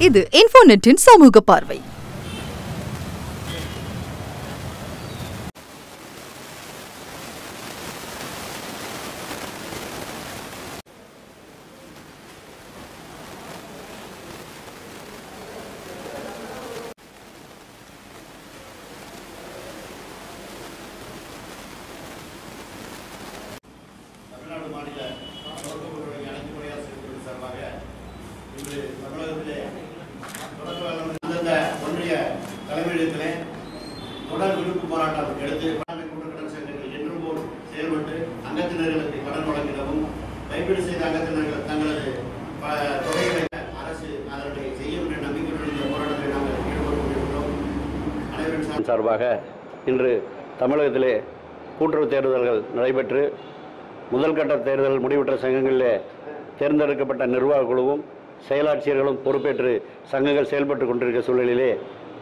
இது இன்ஃபோநெட்டின் சமூக பார்வை. மாநில சார்பாக இன்று தமிழகத்திலே தலைமையிடத்திலே தொடர் விடுப்பு போராட்டம் எடுத்து வேளாண்மை கூட்டுக்கடன் சங்கங்கள் என்றும் போல் செயல்பட்டு அங்கத்தினர்களுக்கு கடன் வழங்கிடவும் கைப்பீடு செய்த அங்கத்தினர்கள் தங்களது தொகைகளை அரசு அதனுடைய செய்யும் என்ற நம்பிக்கையுடன் இந்த போராட்டத்தை நாங்கள் ஈடுபட்டு கொண்டிருக்கிறோம் அனைவரும் சார்பாக சார்பாக இன்று தமிழகத்திலே கூட்டுறவு தேர்தல்கள் நடைபெற்று முதல் கட்ட தேர்தல் முடிவுற்ற சங்கங்களிலே தேர்ந்தெடுக்கப்பட்ட நிர்வாக குழுவும் செயலாட்சியர்களும் பொறுப்பேற்று சங்கங்கள் செயல்பட்டு கொண்டிருக்கிற சூழலிலே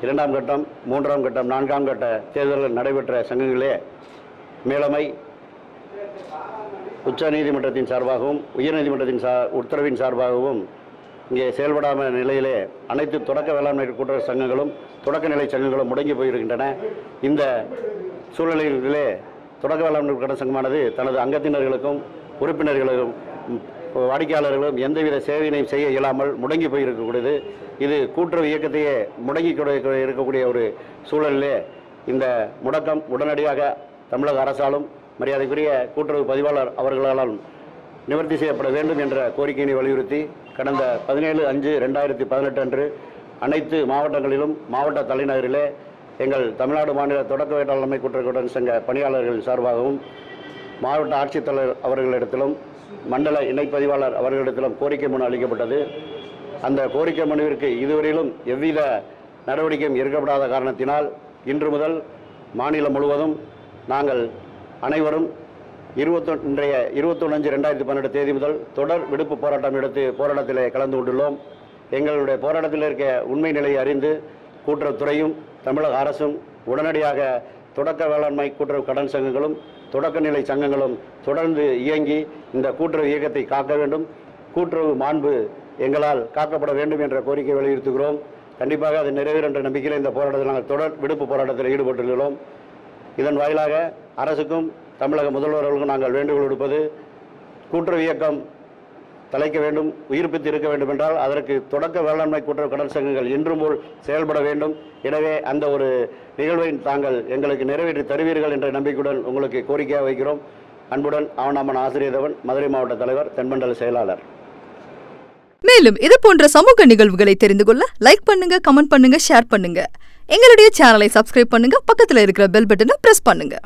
இரண்டாம் கட்டம் மூன்றாம் கட்டம் நான்காம் கட்ட தேர்தல்கள் நடைபெற்ற சங்கங்களே மேலமை உச்ச நீதிமன்றத்தின் சார்பாகவும் உயர்நீதிமன்றத்தின் சா உத்தரவின் சார்பாகவும் இங்கே செயல்படாமல் நிலையிலே அனைத்து தொடக்க வேளாண்மை கூட்டுறவு சங்கங்களும் தொடக்க நிலை சங்கங்களும் முடங்கி போயிருக்கின்றன. இந்த சூழ்நிலைகளிலே தொடக்க வேளாண்மை கடன் சங்கமானது தனது அங்கத்தினர்களுக்கும் உறுப்பினர்களுக்கும் வாடிக்கையாளர்களும் எந்தவித சேவையினையும் செய்ய இயலாமல் முடங்கி போயிருக்கக்கூடியது. இது கூட்டுறவு இயக்கத்தையே முடங்கி இருக்கக்கூடிய ஒரு சூழலிலே இந்த முடக்கம் உடனடியாக தமிழக அரசாலும் மரியாதைக்குரிய கூட்டுறவு பதிவாளர் அவர்களாலும் நிவர்த்தி செய்யப்பட வேண்டும் என்ற கோரிக்கையினை வலியுறுத்தி கடந்த பதினேழு அஞ்சு ரெண்டாயிரத்தி பதினெட்டு அன்று அனைத்து மாவட்டங்களிலும் மாவட்ட தலைநகரிலே எங்கள் தமிழ்நாடு மாநில தொடக்க வேளாண்மை கூட்டுறவுடன் சங்க பணியாளர்கள் சார்பாகவும் மாவட்ட ஆட்சித்தலைவர் அவர்களிடத்திலும் மண்டல இணைப்பதிவாளர் அவர்களிடத்திலும் கோரிக்கை மனு அளிக்கப்பட்டது. அந்த கோரிக்கை மனுவிற்கு இதுவரையிலும் எவ்வித நடவடிக்கையும் எடுக்கப்படாத காரணத்தினால் இன்று முதல் மாநிலம் முழுவதும் நாங்கள் அனைவரும் இருபத்தொன்றைய இன்றைய இருபத்தொன்று ரெண்டாயிரத்தி பன்னெண்டு தேதி முதல் தொடர் விடுப்பு போராட்டம் எடுத்து போராட்டத்திலே கலந்து கொண்டுள்ளோம். எங்களுடைய போராட்டத்தில் இருக்க உண்மை நிலையை அறிந்து கூட்டுறவுத்துறையும் தமிழக அரசும் உடனடியாக தொடக்க வேளாண்மை கூட்டுறவு கடன் சங்கங்களும் தொடக்க நிலை சங்கங்களும் தொடர்ந்து இயங்கி இந்த கூட்டுறவு இயக்கத்தை காக்க வேண்டும். கூட்டுறவு மாண்பு எங்களால் காக்கப்பட வேண்டும் என்ற கோரிக்கை வலியுறுத்துகிறோம். கண்டிப்பாக அது நிறைவேறும் என்ற நம்பிக்கையில் இந்த போராட்டத்தில் நாங்கள் தொடர் விடுப்பு போராட்டத்தில் ஈடுபட்டுள்ளோம். இதன் வாயிலாக அரசுக்கும் தமிழக முதல்வர்களுக்கும் நாங்கள் வேண்டுகோள் விடுப்பது கூட்டுறவு இயக்கம் தலைக்க வேண்டும் உயிர்ப்பித்து இருக்க வேண்டும் என்றால் அதற்கு தொடக்க வேளாண்மை கூட்டுறவு கடன் சங்கங்கள் இன்றும் போல் செயல்பட வேண்டும். எனவே அந்த ஒரு நிகழ்வை தாங்கள் எங்களுக்கு நிறைவேற்றி தருவீர்கள் என்ற நம்பிக்கையுடன் உங்களுக்கு கோரிக்கையாக வைக்கிறோம். அன்புடன் அவனாமன் ஆசிரியதவன் மதுரை மாவட்ட தலைவர் தென்மண்டல செயலாளர். மேலும் இது போன்ற சமூக நிகழ்வுகளை தெரிந்து கொள்ள லைக் பண்ணுங்க கமெண்ட் பண்ணுங்க ஷேர் பண்ணுங்க. எங்களுடைய சேனலை சப்ஸ்கிரைப் பண்ணுங்க பக்கத்தில் இருக்கிற பெல் பட்டனை பிரஸ் பண்ணுங்க.